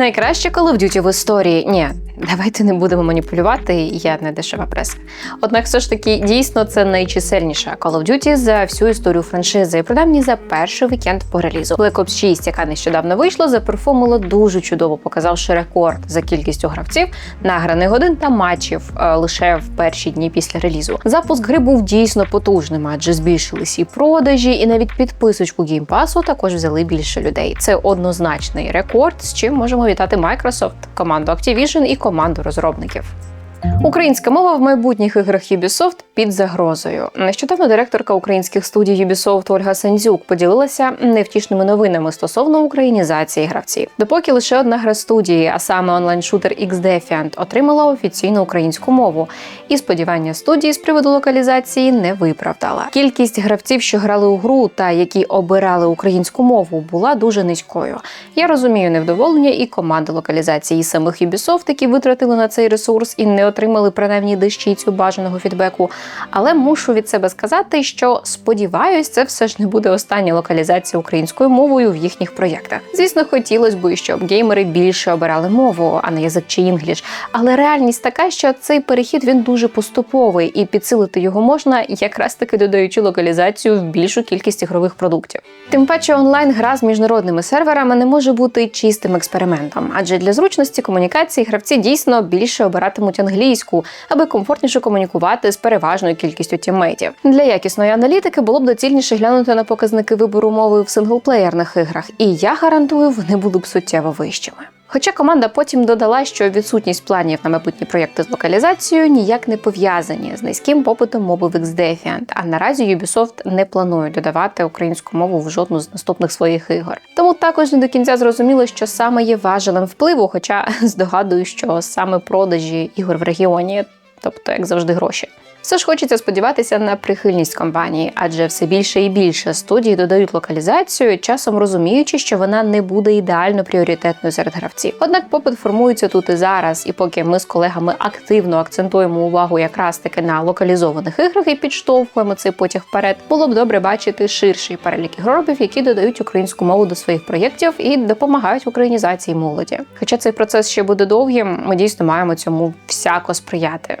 Найкраще Call of Duty в історії. Ні, давайте не будемо маніпулювати. Я не дешева преса. Однак, все ж таки, дійсно, це найчисельніша Call of Duty за всю історію франшизи, принаймні за перший вікенд по релізу. Black Ops 6, яка нещодавно вийшла, заперформила дуже чудово, показавши рекорд за кількістю гравців, награних годин та матчів е, лише в перші дні після релізу. Запуск гри був дійсно потужним, адже збільшились і продажі, і навіть підписочку геймпасу також взяли більше людей. Це однозначний рекорд, з чим можемо вітати Microsoft, команду Activision і команду розробників. Українська мова в майбутніх іграх Ubisoft під загрозою. Нещодавно директорка українських студій Ubisoft Ольга Сандзюк поділилася невтішними новинами стосовно українізації гравців. Допоки лише одна гра студії, а саме онлайн-шутер X-Defiant, отримала офіційну українську мову, і сподівання студії з приводу локалізації не виправдала. Кількість гравців, що грали у гру та які обирали українську мову, була дуже низькою. Я розумію невдоволення і команди локалізації самих Ubisoft, які витратили на цей ресурс і не отримали принаймні дещицю бажаного фідбеку. Але мушу від себе сказати, що сподіваюсь, це все ж не буде остання локалізація українською мовою в їхніх проєктах. Звісно, хотілося б, щоб геймери більше обирали мову, а не язик чи інгліш. Але реальність така, що цей перехід він дуже поступовий, і підсилити його можна, якраз таки додаючи локалізацію в більшу кількість ігрових продуктів. Тим паче, онлайн гра з міжнародними серверами не може бути чистим експериментом, адже для зручності комунікації гравці дійсно більше обиратимуть англійську, аби комфортніше комунікувати з переважною кількістю тіммейтів. Для якісної аналітики було б доцільніше глянути на показники вибору мови в синглплеєрних іграх, і я гарантую, вони були б суттєво вищими. Хоча команда потім додала, що відсутність планів на майбутні проєкти з локалізацією ніяк не пов'язані з низьким попитом мови в Xdefiant, а наразі Ubisoft не планує додавати українську мову в жодну з наступних своїх ігор. Тому також не до кінця зрозуміло, що саме є важелем впливу, хоча здогадую, що саме продажі ігор в регіоні, тобто як завжди, гроші. Все ж хочеться сподіватися на прихильність компанії, адже все більше і більше студій додають локалізацію, часом розуміючи, що вона не буде ідеально пріоритетною серед гравців. Однак попит формується тут і зараз, і поки ми з колегами активно акцентуємо увагу якраз таки на локалізованих іграх і підштовхуємо цей потяг вперед, було б добре бачити ширший перелік ігроробів, які додають українську мову до своїх проєктів і допомагають українізації молоді. Хоча цей процес ще буде довгим, ми дійсно маємо цьому всяко сприяти.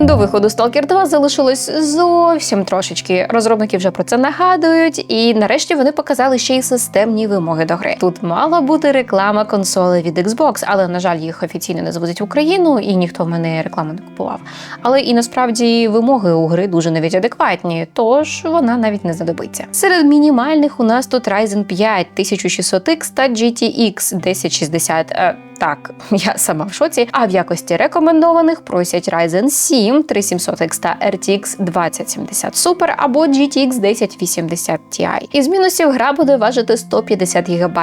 До виходу Stalker 2 залишилось зовсім трошечки. Розробники вже про це нагадують, і нарешті вони показали ще й системні вимоги до гри. Тут мала бути реклама консоли від Xbox, але на жаль, їх офіційно не завозять в Україну, і ніхто в мене рекламу не купував. Але і насправді вимоги у гри дуже навіть адекватні, тож вона навіть не знадобиться. Серед мінімальних у нас тут Ryzen 5 1600X та GTX 1060. Е, так, я сама в шоці. А в якості рекомендованих просять Ryzen 7 3700X та RTX 2070 Super або GTX 1080 Ti. Із мінусів гра буде важити 150 ГБ.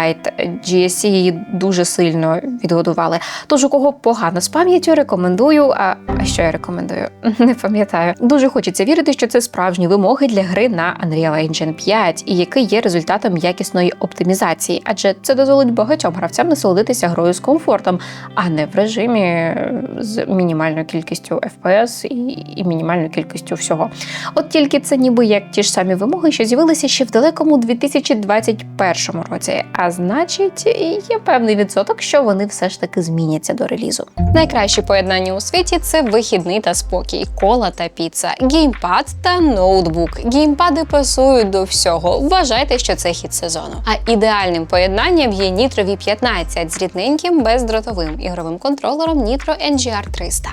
GSC її дуже сильно відгодували. Тож у кого погано з пам'яттю, рекомендую. А, що я рекомендую? Не пам'ятаю. Дуже хочеться вірити, що це справжні вимоги для гри на Unreal Engine 5, і який є результатом якісної оптимізації, адже це дозволить багатьом гравцям насолодитися грою з комфортом, а не в режимі з мінімальною кількістю FPS і, і мінімальною кількістю всього. От тільки це ніби як ті ж самі вимоги, що з'явилися ще в далекому 2021 році. А значить, є певний відсоток, що вони все ж таки зміняться до релізу. Найкраще поєднання у світі це вихідний та спокій, кола та піца, геймпад та ноутбук. Геймпади пасують до всього. Вважайте, що це хід сезону. А ідеальним поєднанням є Nitro V15 з рідненьким бездротовим ігровим контролером Nitro NGR 300.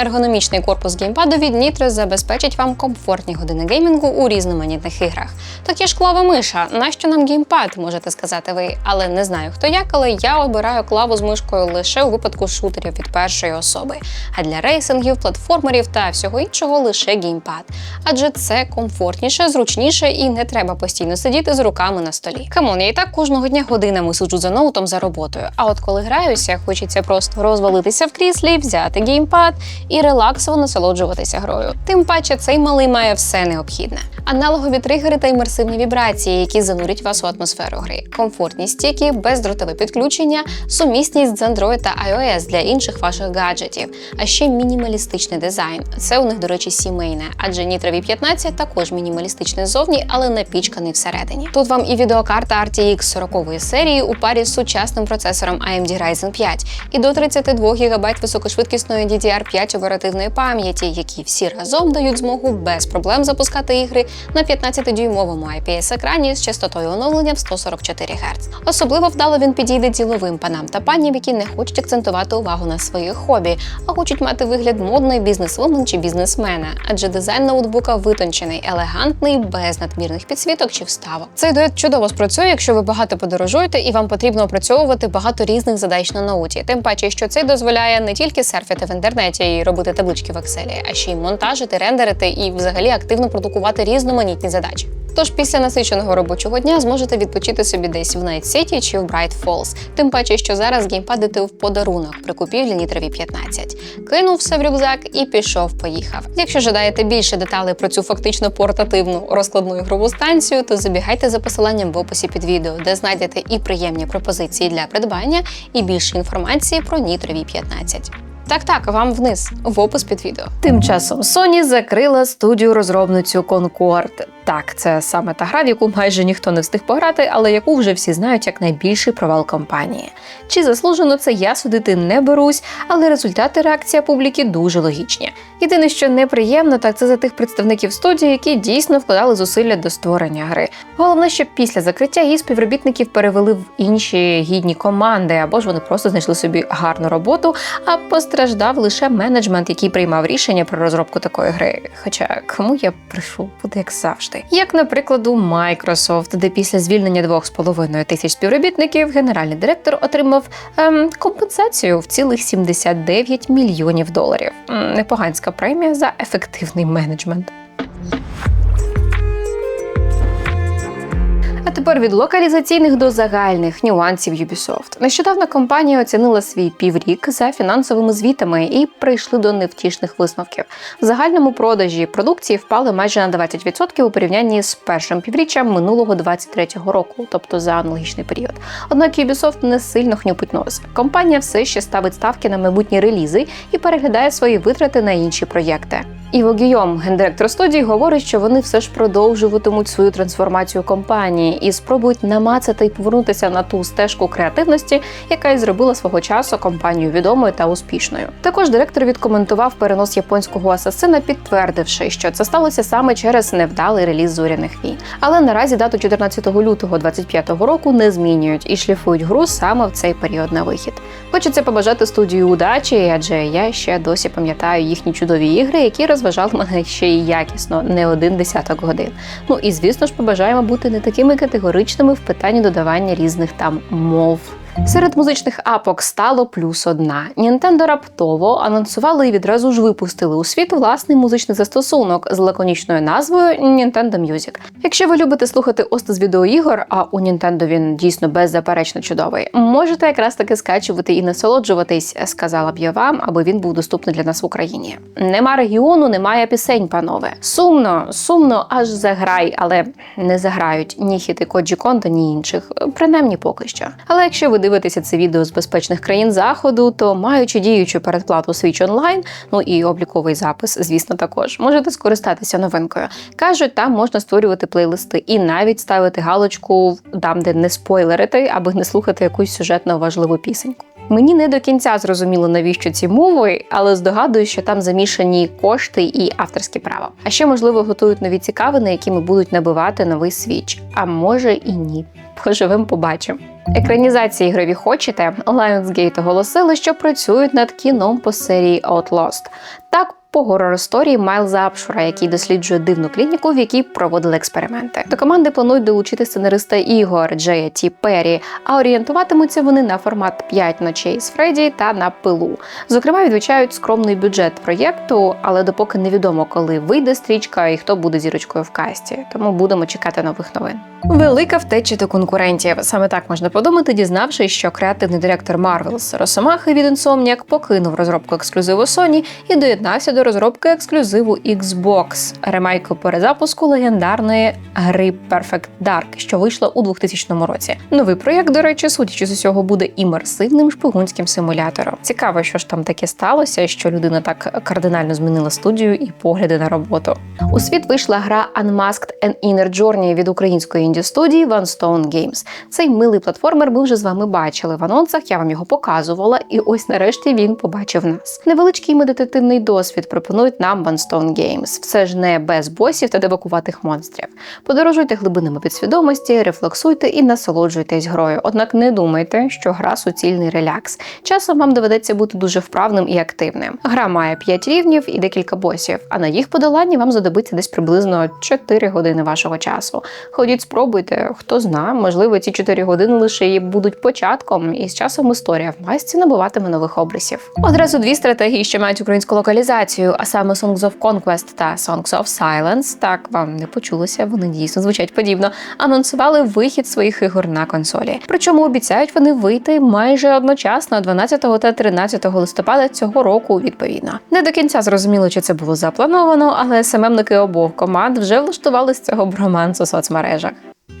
Ергономічний корпус геймпаду від Nitro забезпечить вам комфортні години геймінгу у різноманітних іграх. Так є ж клава миша, нащо нам геймпад, можете сказати ви, але не знаю хто як, але я обираю клаву з мишкою лише у випадку шутерів від першої особи. А для рейсингів, платформерів та всього іншого лише геймпад. Адже це комфортніше, зручніше і не треба постійно сидіти з руками на столі. Камон, я і так кожного дня годинами сиджу за ноутом за роботою. А от коли граюся, хочеться просто розвалитися в кріслі, взяти геймпад і релаксово насолоджуватися грою. Тим паче цей малий має все необхідне. Аналогові тригери та імерсивні вібрації, які занурять вас у атмосферу гри, комфортні стіки, бездротове підключення, сумісність з Android та iOS для інших ваших гаджетів, а ще мінімалістичний дизайн. Це у них, до речі, сімейне, адже Nitro V15 також мінімалістичний ззовні, але напічканий всередині. Тут вам і відеокарта RTX 40 серії у парі з сучасним процесором AMD Ryzen 5 і до 32 ГБ високошвидкісної DDR5 оперативної пам'яті, які всі разом дають змогу без проблем запускати ігри на 15-дюймовому IPS-екрані з частотою оновлення в 144 Гц. Особливо вдало він підійде діловим панам та паням, які не хочуть акцентувати увагу на своїх хобі, а хочуть мати вигляд модної бізнесвумен чи бізнесмена, адже дизайн ноутбука витончений, елегантний, без надмірних підсвіток чи вставок. Цей дует чудово спрацює, якщо ви багато подорожуєте і вам потрібно опрацьовувати багато різних задач на ноуті. Тим паче, що це дозволяє не тільки серфити в інтернеті і робити таблички в Excel, а ще й монтажити, рендерити і взагалі активно продукувати різноманітні задачі. Тож після насиченого робочого дня зможете відпочити собі десь в Night City чи в Bright Falls. Тим паче, що зараз геймпадите в подарунок при купівлі Nitro V15. Кинув все в рюкзак і пішов, поїхав. Якщо жадаєте більше деталей про цю фактично портативну розкладну ігрову станцію, то забігайте за посиланням в описі під відео, де знайдете і приємні пропозиції для придбання, і більше інформації про Nitro V15. Так, так, вам вниз в опис під відео. Тим часом Sony закрила студію розробницю Concord. Так, це саме та гра, в яку майже ніхто не встиг пограти, але яку вже всі знають як найбільший провал компанії. Чи заслужено це я судити не берусь, але результати реакція публіки дуже логічні. Єдине, що неприємно, так це за тих представників студії, які дійсно вкладали зусилля до створення гри. Головне, що після закриття її співробітників перевели в інші гідні команди, або ж вони просто знайшли собі гарну роботу, а постраждав лише менеджмент, який приймав рішення про розробку такої гри. Хоча кому я прийшов, буде як завжди. Як, наприклад, у Microsoft, де після звільнення 2,5 тисяч співробітників генеральний директор отримав ем, компенсацію в цілих 79 мільйонів доларів. Непоганська премія за ефективний менеджмент. А тепер від локалізаційних до загальних нюансів Ubisoft. Нещодавно компанія оцінила свій піврік за фінансовими звітами і прийшли до невтішних висновків. В загальному продажі продукції впали майже на 20% у порівнянні з першим півріччям минулого 23-го року, тобто за аналогічний період. Однак Ubisoft не сильно хнюпить нос. Компанія все ще ставить ставки на майбутні релізи і переглядає свої витрати на інші проєкти. Іво Гійом, гендиректор студії, говорить, що вони все ж продовжуватимуть свою трансформацію компанії і спробують намацати і повернутися на ту стежку креативності, яка і зробила свого часу компанію відомою та успішною. Також директор відкоментував перенос японського асасина, підтвердивши, що це сталося саме через невдалий реліз зоряних війн. Але наразі дату 14 лютого 25 року не змінюють і шліфують гру саме в цей період на вихід. Хочеться побажати студію удачі, адже я ще досі пам'ятаю їхні чудові ігри, які розважали мене ще й якісно, не один десяток годин. Ну і звісно ж побажаємо бути не такими категоричними в питанні додавання різних там мов. Серед музичних апок стало плюс одна. Nintendo раптово анонсували і відразу ж випустили у світ власний музичний застосунок з лаконічною назвою Nintendo Music. Якщо ви любите слухати ости з відеоігор, а у Nintendo він дійсно беззаперечно чудовий, можете якраз таки скачувати і насолоджуватись, сказала б я вам, аби він був доступний для нас в Україні. Нема регіону, немає пісень, панове. Сумно, сумно, аж заграй, але не заграють ні хіти Коджі Кондо, ні інших, принаймні поки що. Але якщо ви дивитеся це відео з безпечних країн заходу, то маючи діючу передплату Switch Online, ну і обліковий запис, звісно, також можете скористатися новинкою. Кажуть, там можна створювати плейлисти і навіть ставити галочку там, де не спойлерити, аби не слухати якусь сюжетно важливу пісеньку. Мені не до кінця зрозуміло, навіщо ці мови, але здогадую, що там замішані кошти і авторські права. А ще, можливо, готують нові цікавини, якими будуть набивати новий свіч. А може і ні. Поживемо, побачимо. Екранізації ігрові хочете? Lionsgate оголосили, що працюють над кіном по серії Outlast. Так, по горор-історії Майлза Апшура, який досліджує дивну клініку, в якій проводили експерименти. До команди планують долучити сценариста ігор Джея Ті Перрі, а орієнтуватимуться вони на формат «5 ночей з Фредді та на пилу. Зокрема, відвічають скромний бюджет проєкту, але допоки невідомо, коли вийде стрічка і хто буде зірочкою в касті. Тому будемо чекати нових новин. Велика втеча до конкурентів. Саме так можна подумати, дізнавшись, що креативний директор Marvels Росомахи від Insomniac покинув розробку ексклюзиву Sony і доєднався до розробки ексклюзиву Xbox, ремейку перезапуску легендарної гри Perfect Dark, що вийшла у 2000 році. Новий проєкт, до речі, судячи з усього, буде імерсивним шпигунським симулятором. Цікаво, що ж там таке сталося, що людина так кардинально змінила студію і погляди на роботу. У світ вийшла гра Unmasked and Inner Journey від української інді студії One Stone Games. Цей милий платформер ми вже з вами бачили в анонсах. Я вам його показувала, і ось нарешті він побачив нас. Невеличкий медитативний досвід пропонують нам Stone Games. Все ж не без босів та девакуватих монстрів. Подорожуйте глибинами підсвідомості, рефлексуйте і насолоджуйтесь грою. Однак не думайте, що гра суцільний релякс. Часом вам доведеться бути дуже вправним і активним. Гра має 5 рівнів і декілька босів, а на їх подоланні вам знадобиться десь приблизно 4 години вашого часу. Ходіть, спробуйте, хто зна, можливо, ці 4 години лише і будуть початком, і з часом історія в масці набуватиме нових обрисів. Одразу дві стратегії, що мають українську локалізацію, а саме Songs of Conquest та Songs of Silence. Так вам не почулося, вони дійсно звучать подібно. Анонсували вихід своїх ігор на консолі. Причому обіцяють вони вийти майже одночасно 12 та 13 листопада цього року. Відповідно, не до кінця зрозуміло, чи це було заплановано, але СММники обох команд вже влаштували з цього броманс у соцмережах.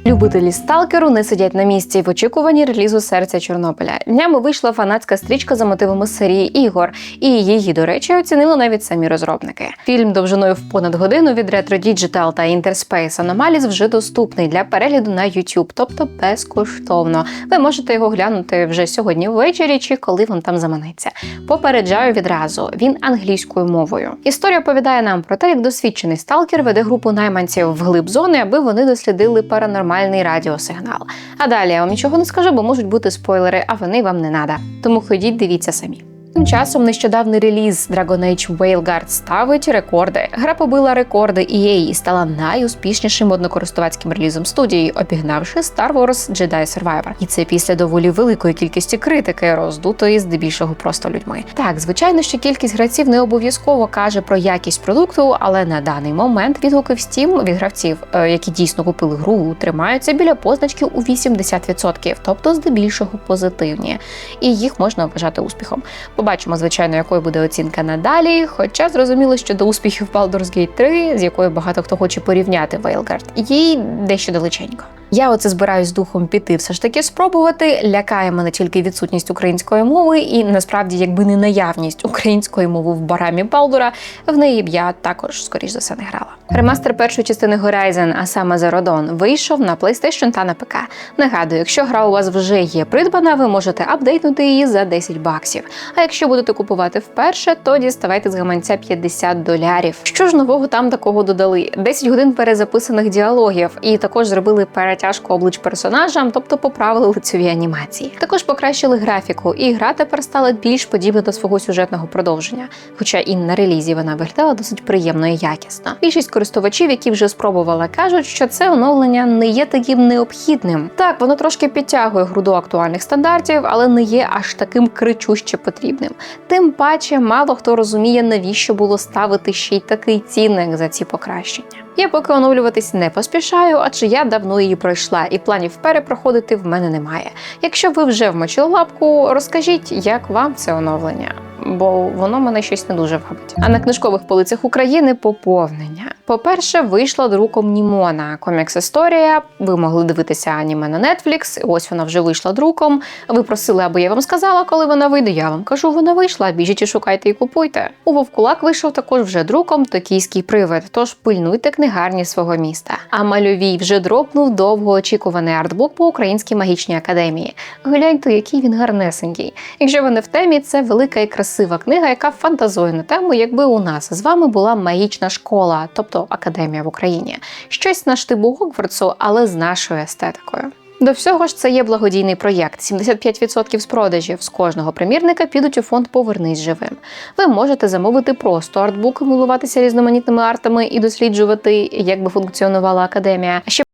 Любителі сталкеру не сидять на місці в очікуванні релізу серця Чорнобиля. Днями вийшла фанатська стрічка за мотивами серії ігор, і її, до речі, оцінили навіть самі розробники. Фільм довжиною в понад годину від Retro Digital та Interspace Anomalies вже доступний для перегляду на YouTube, тобто безкоштовно. Ви можете його глянути вже сьогодні ввечері чи коли вам там заманеться. Попереджаю відразу, він англійською мовою. Історія оповідає нам про те, як досвідчений сталкер веде групу найманців в глиб зони, аби вони дослідили паранормальний радіосигнал. А далі я вам нічого не скажу, бо можуть бути спойлери, а вони вам не надо. Тому ходіть, дивіться самі. Тим часом нещодавний реліз Dragon Age Whaleguard ставить рекорди. Гра побила рекорди EA і стала найуспішнішим однокористувацьким релізом студії, обігнавши Star Wars Jedi Survivor. І це після доволі великої кількості критики, роздутої здебільшого просто людьми. Так, звичайно, що кількість гравців не обов'язково каже про якість продукту, але на даний момент відгуки в Steam від гравців, е, які дійсно купили гру, тримаються біля позначки у 80%, тобто здебільшого позитивні, і їх можна вважати успіхом. Побачимо, звичайно, якою буде оцінка надалі. Хоча зрозуміло, що до успіхів Baldur's Gate 3, з якою багато хто хоче порівняти Veilguard, їй дещо далеченько. Я оце збираюсь духом піти, все ж таки спробувати. Лякає мене тільки відсутність української мови, і насправді, якби не наявність української мови в барамі Балдура, в неї б я також, скоріш за все, не грала. Ремастер першої частини Horizon, а саме Zero вийшов на PlayStation та на ПК. Нагадую, якщо гра у вас вже є придбана, ви можете апдейтнути її за 10 баксів. А якщо будете купувати вперше, то діставайте з гаманця 50 долярів. Що ж нового там такого додали? 10 годин перезаписаних діалогів, і також зробили перетяжку облич персонажам, тобто поправили лицеві анімації. Також покращили графіку, і гра тепер стала більш подібна до свого сюжетного продовження. Хоча і на релізі вона виглядала досить приємно і якісно. Більшість користувачів, які вже спробували, кажуть, що це оновлення не є таким необхідним. Так, воно трошки підтягує гру до актуальних стандартів, але не є аж таким кричуще потрібним. Тим паче, мало хто розуміє, навіщо було ставити ще й такий цінник за ці покращення. Я поки оновлюватись не поспішаю, адже я давно її пройшла, і планів перепроходити в мене немає. Якщо ви вже вмочили лапку, розкажіть, як вам це оновлення. Бо воно мене щось не дуже вабить. А на книжкових полицях України поповнення. По-перше, вийшла друком Німона комікс історія. Ви могли дивитися аніме на Netflix, Ось вона вже вийшла друком. Ви просили, аби я вам сказала, коли вона вийде. Я вам кажу, вона вийшла. Біжіть і шукайте і купуйте. У Вовкулак вийшов також вже друком Токійський привид. Тож пильнуйте книгарні свого міста. А мальовій вже дропнув довгоочікуваний артбук по українській магічній академії. Гляньте, який він гарнесенький. Якщо ви не в темі, це велика і красива книга, яка фантазує на тему, якби у нас з вами була магічна школа, тобто академія в Україні. Щось на штибу Гогвартсу, але з нашою естетикою. До всього ж це є благодійний проєкт. 75% з продажів з кожного примірника підуть у фонд Повернись живим. Ви можете замовити просто артбук, милуватися різноманітними артами і досліджувати, як би функціонувала академія. Ще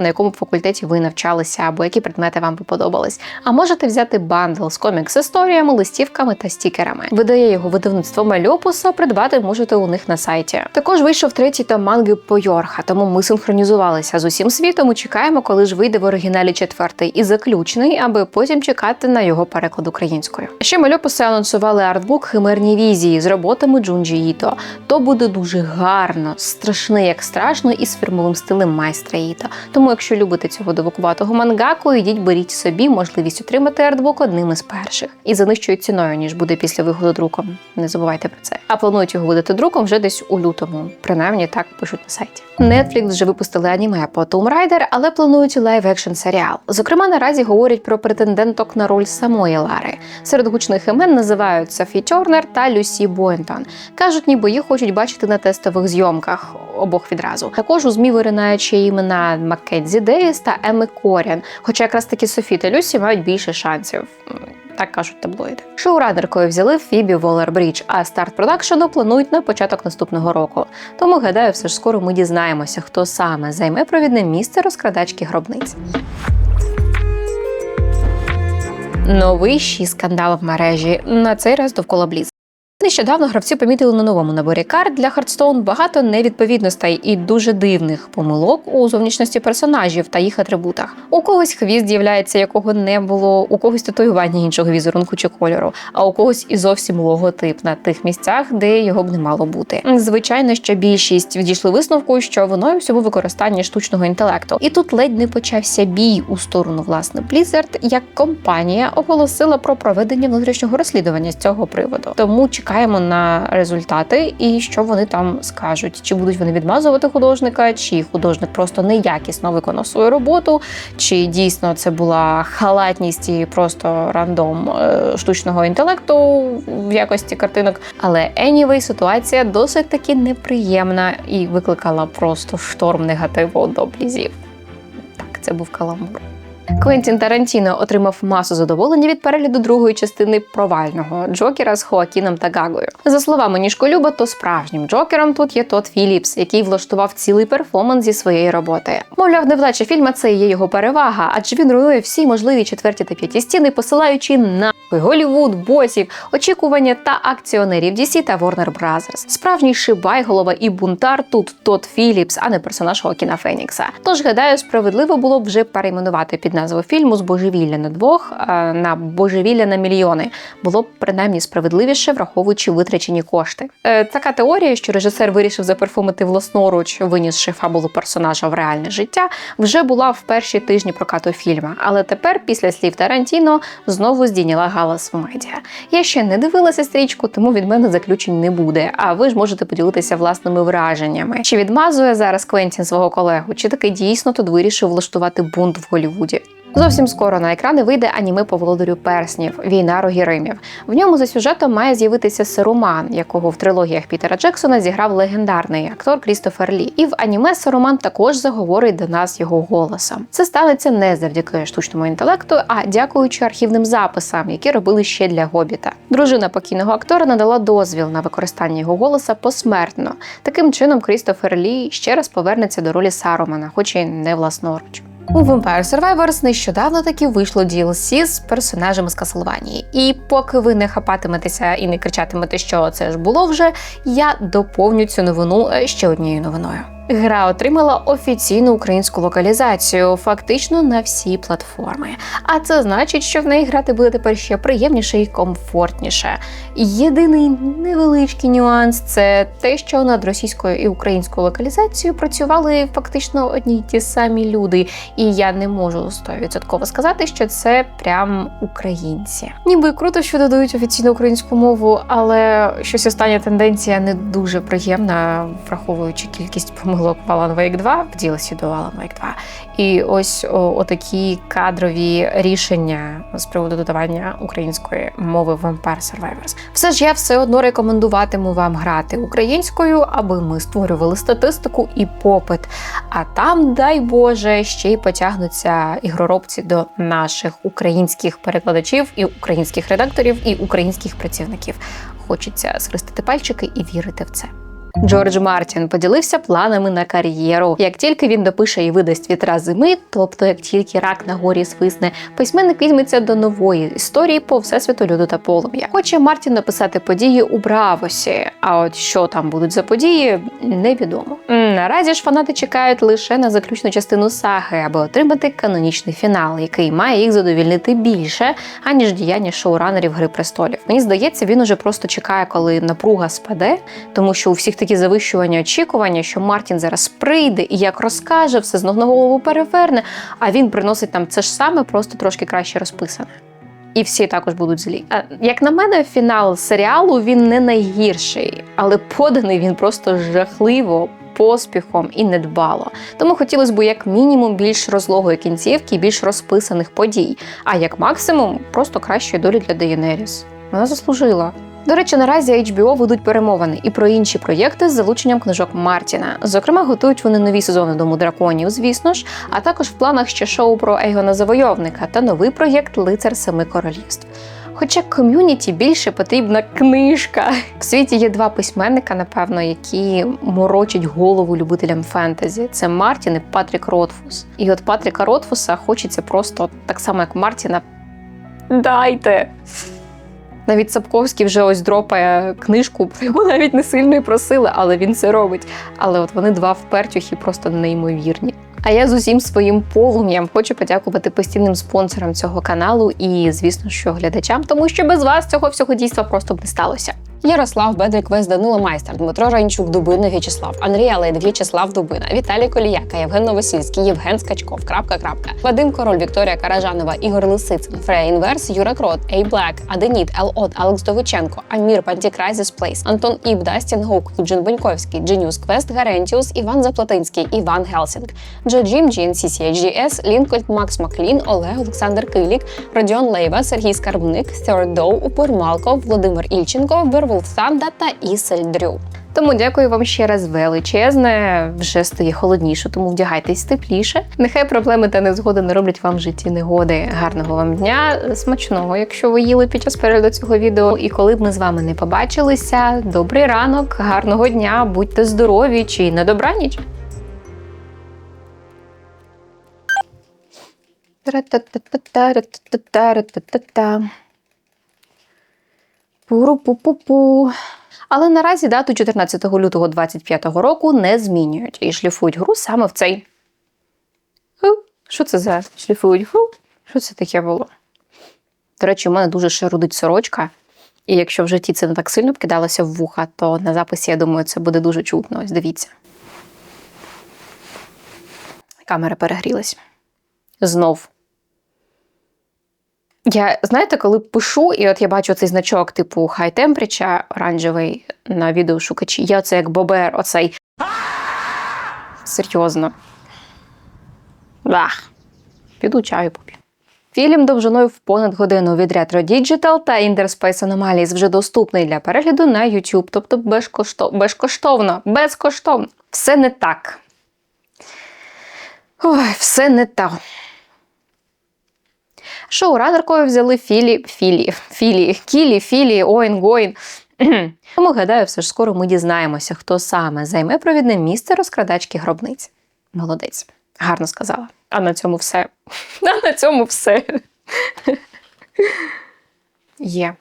на якому б факультеті ви навчалися, або які предмети вам би подобались. А можете взяти бандл з комікс історіями, листівками та стікерами. Видає його видавництво Мальопуса, придбати можете у них на сайті. Також вийшов третій том манги Пойорха, тому ми синхронізувалися з усім світом і чекаємо, коли ж вийде в оригіналі четвертий і заключний, аби потім чекати на його переклад українською. Ще Мальопуси анонсували артбук Химерні візії з роботами Джунджі Іто. То буде дуже гарно, страшне як страшно, і з фірмовим стилем майстра Іто. Тому, якщо любите цього довукуватого мангаку, ідіть беріть собі можливість отримати артбук одним із перших і за нижчою ціною, ніж буде після виходу друком. Не забувайте про це. А планують його видати друком вже десь у лютому. Принаймні так пишуть на сайті. Netflix вже випустили аніме по Tomb Raider, але планують лайв екшн серіал. Зокрема, наразі говорять про претенденток на роль самої Лари. Серед гучних імен називають Софі Тернер та Люсі Бойнтон. кажуть, ніби їх хочуть бачити на тестових зйомках обох відразу. Також у змі виринають ще імена Маккензі Деїс та Еми Коріан. Хоча якраз таки Софі та Люсі мають більше шансів. Так кажуть таблоїди. Шоуранеркою взяли Фібі Волер-Брідж, а старт продакшену планують на початок наступного року. Тому гадаю, все ж скоро ми дізнаємося, хто саме займе провідне місце розкрадачки гробниць. Новий ші скандал в мережі на цей раз довкола Бліз. Нещодавно гравці помітили на новому наборі карт для Hearthstone багато невідповідностей і дуже дивних помилок у зовнішності персонажів та їх атрибутах. У когось хвіст з'являється, якого не було, у когось татуювання іншого візерунку чи кольору, а у когось і зовсім логотип на тих місцях, де його б не мало бути. Звичайно, що більшість відійшли висновку, що воно всьому використання штучного інтелекту. І тут ледь не почався бій у сторону власне Blizzard, як компанія оголосила про проведення внутрішнього розслідування з цього приводу. Тому чекаємо на результати і що вони там скажуть. Чи будуть вони відмазувати художника, чи художник просто неякісно виконав свою роботу, чи дійсно це була халатність і просто рандом е, штучного інтелекту в якості картинок. Але anyway, ситуація досить таки неприємна і викликала просто шторм негативу до блізів. Так, це був каламбур. Квентін Тарантіно отримав масу задоволення від перегляду другої частини провального Джокера з Хоакіном та Гагою. За словами Ніжколюба, то справжнім Джокером тут є Тод Філіпс, який влаштував цілий перформанс зі своєї роботи. Мовляв, невдача фільма це є його перевага, адже він руйнує всі можливі четверті та п'яті стіни, посилаючи на Голівуд, босів, очікування та акціонерів DC та Warner Brothers. Справжній шибай, голова і бунтар тут Тод Філіпс, а не персонаж Хоакіна Фенікса. Тож гадаю, справедливо було б вже перейменувати під назву фільму з божевілля на двох е, на божевілля на мільйони. Було б принаймні справедливіше, враховуючи витрачені кошти. Е, така теорія, що режисер вирішив заперфумити власноруч, винісши фабулу персонажа в реальне життя, вже була в перші тижні прокату фільма. Але тепер, після слів Тарантіно, знову здійняла галас в медіа. Я ще не дивилася стрічку, тому від мене заключень не буде. А ви ж можете поділитися власними враженнями. Чи відмазує зараз Квентін свого колегу, чи таки дійсно тут вирішив влаштувати бунт в Голлівуді? Зовсім скоро на екрани вийде аніме по володарю перснів Війна Рогіримів. В ньому за сюжетом має з'явитися Саруман, якого в трилогіях Пітера Джексона зіграв легендарний актор Крістофер Лі. І в аніме Саруман також заговорить до нас його голосом. Це станеться не завдяки штучному інтелекту, а дякуючи архівним записам, які робили ще для гобіта. Дружина покійного актора надала дозвіл на використання його голоса посмертно. Таким чином, Крістофер Лі ще раз повернеться до ролі Сарумана, хоч і не власноруч. У Vampire Survivors нещодавно таки вийшло DLC з персонажами з Castlevania. І поки ви не хапатиметеся і не кричатимете, що це ж було вже, я доповню цю новину е, ще однією новиною. Гра отримала офіційну українську локалізацію, фактично на всі платформи. А це значить, що в неї грати буде тепер ще приємніше і комфортніше. Єдиний невеличкий нюанс це те, що над російською і українською локалізацією працювали фактично одні й ті самі люди, і я не можу 100% сказати, що це прям українці. Ніби круто, що додають офіційну українську мову, але щось остання тенденція не дуже приємна, враховуючи кількість помилок в Alan Wake 2, в DLC до Alan Wake 2. І ось отакі кадрові рішення з приводу додавання української мови в Vampire Survivors. Все ж я все одно рекомендуватиму вам грати українською, аби ми створювали статистику і попит. А там, дай Боже, ще й потягнуться ігроробці до наших українських перекладачів і українських редакторів і українських працівників. Хочеться схрестити пальчики і вірити в це. Джордж Мартін поділився планами на кар'єру. Як тільки він допише і видасть вітра зими, тобто як тільки рак на горі свисне, письменник візьметься до нової історії по всесвіту люду та полум'я. Хоче Мартін написати події у Бравосі. А от що там будуть за події, невідомо. Наразі ж фанати чекають лише на заключну частину саги, аби отримати канонічний фінал, який має їх задовільнити більше, аніж діяння шоуранерів Гри престолів. Мені здається, він уже просто чекає, коли напруга спаде, тому що у всіх такі завищування очікування, що Мартін зараз прийде і як розкаже, все з ног на голову переверне, а він приносить нам це ж саме, просто трошки краще розписане. І всі також будуть злі. Як на мене, фінал серіалу він не найгірший, але поданий він просто жахливо, поспіхом і недбало. Тому хотілося б як мінімум більш розлогої кінцівки більш розписаних подій, а як максимум просто кращої долі для Дейенеріс. Вона заслужила. До речі, наразі HBO ведуть перемовини і про інші проєкти з залученням книжок Мартіна. Зокрема, готують вони нові сезони Дому драконів, звісно ж, а також в планах ще шоу про Ейгона Завойовника та новий проєкт Лицар Семи Королівств. Хоча ком'юніті більше потрібна книжка. В світі є два письменника, напевно, які морочать голову любителям фентезі. Це Мартін і Патрік Ротфус. І от Патріка Ротфуса хочеться просто так само, як Мартіна. Дайте! Навіть Сапковський вже ось дропає книжку, його навіть не сильно і просили, але він це робить. Але от вони два впертюхи просто неймовірні. А я з усім своїм полум'ям хочу подякувати постійним спонсорам цього каналу і, звісно, що глядачам, тому що без вас цього всього дійства просто б не сталося. Ярослав Бедрик Вес Данило Майстер, Дмитро Ранчук, Дубина В'ячеслав, Андрій Алейд, В'ячеслав Дубина, Віталій Коліяка, Євген Новосільський, Євген Скачков. Крапка, крапка. Вадим Король, Вікторія Каражанова, Ігор Лисицин, Фрея Інверс, Юра Крот, Ей Блек, Аденіт, Ел От, Алекс Довиченко, Амір, Пантікрайзіс Плейс, Антон Іб, Дастін Гоук, Юджин Беньковський, Дженіус Квест, Гарентіус, Іван Заплатинський, Іван Гелсінг, Джо Джим, Джін, CCHGS, Лінкольд, Макс Маклін, Олег Олександр Килік, Родіон Лейва, Сергій Скарбник, Third Доу, Упор Малков, Володимир Ільченко, Вервулф Санда та Ісель Дрю. Тому дякую вам ще раз величезне. Вже стає холодніше, тому вдягайтесь тепліше. Нехай проблеми та незгоди не роблять вам в житті негоди. Гарного вам дня, смачного, якщо ви їли під час перегляду цього відео. І коли б ми з вами не побачилися, добрий ранок, гарного дня, будьте здорові чи на добраніч. Пуру-пу-пу-пу. Але наразі дату 14 лютого 2025 року не змінюють і шліфують гру саме в цей. Що це за шліфують гру? Що це таке було? До речі, у мене дуже шарудить сорочка. І якщо в житті це не так сильно вкидалося в вуха, то на записі, я думаю, це буде дуже чутно. Ось дивіться. Камера перегрілась. Знов. Я знаєте, коли пишу, і от я бачу цей значок, типу High Temperature оранжевий на відеошукачі, я це як бобер, оцей. Серйозно. Ах. Піду чаю поп'ю. Фільм довжиною в понад годину від Retro Digital та Interspace Anomalies вже доступний для перегляду на YouTube, тобто безкоштовно. Безкоштовно. Безкоштовно. Все не так. Ой, все не так. Шоуранеркою взяли Філі, Філі, Філі, Кілі, Філі, Оін, Гоін. Тому гадаю, все ж скоро ми дізнаємося, хто саме займе провідне місце розкрадачки гробниць. Молодець, гарно сказала. А на цьому все. А на цьому все. Є.